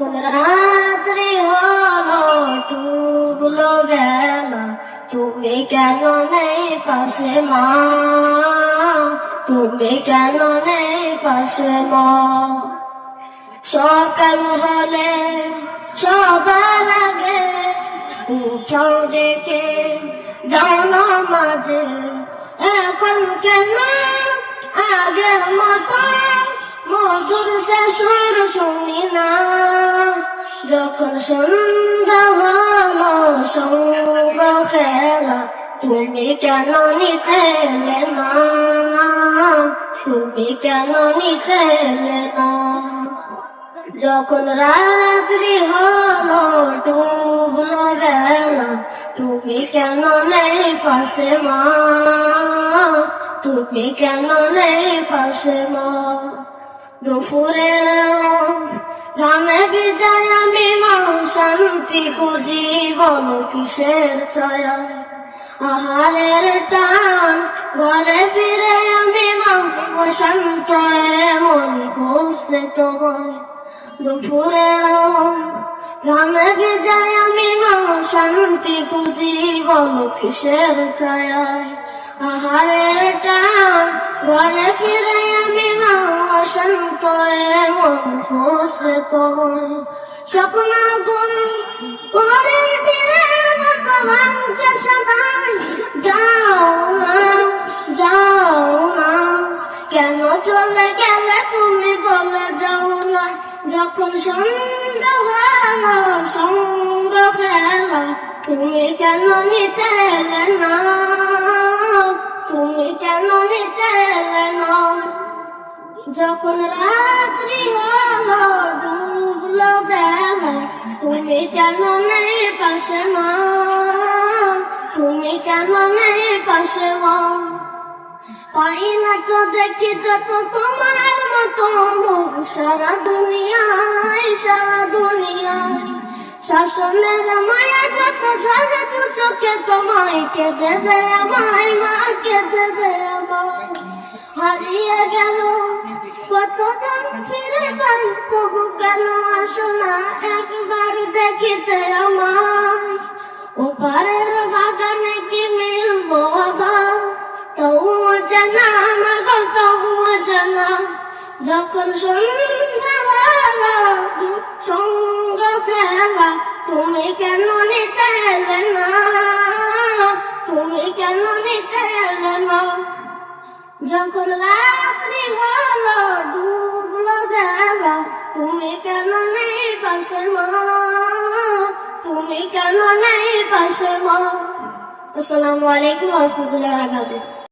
যখন রাত্রি হলো, ডুবলো বেলা। তুমি কেন নেই পাশে মা? তুমি কেন নেই পাশে মা? সকাল হলে সবার আগে উঠাও ডেকে যাও না মাঝে, এখন কেন আগের মতো মধুর শেষর শুনি সঙ্গ খেলা তুমি কেন নিতে না? তুমি কেন নিতে না যখন রাত্রি হলো ডুবলো বেলা তুমি কেন নেই পাশে মা? তুমি কেন নেই পাশে মা? দুপুরের ঘামে শান্তি খুঁজি বলো কিসের ছায়া। আহারের টান, ঘরে ফিরে আমি মা শান্ত মন খুঁজতে তোমায়। দুপুরের ঘামে ভিজায় আমি মা শান্তি খুঁজি বলো কিসের ছায়ায়। আহারের টান, ঘরে ফিরে আমি মা শান্ত মন খুঁজতে তোমায়। স্বপ্ন যাও না যাও না, কেন চলে গেলে তুমি বলে যখন সন্ধ্যা হলো, সঙ্গ তুমি কেন নিতে এলে না? তুমি কেন নিতে এলে না? যখন রাত্রি তুমি কেন নেই পাশে মা? তুমি কেন নেই পাশে মা? পাই না তো দেখি যত তোমার মতো সারা দুনিয়ায় সারা দুনিয়ায়। শাসনের মায়া যত ঝরে দু চোখে তোমায়। কে দেবে আমায় মা? কে দেবে আমায়? হারিয়ে গেল কত ফিরে পাই তবু কেন আসো না একবার দেখিতে আমায়? ওপারের বাগানে কি মিলবো আবার? তবুও জানা মাগো তবুও জানা। যখন সন্ধ্যা হলো সঙ্গ খেলা, তুমি কেন নিতে না? যখন রাত্রি হলো, ডুবলো বেলা। তুমি কেন নেই পাশে তুমি কেন নেই পাশে মা? আসসালামু আলাইকুম, রহমতুল্লাহ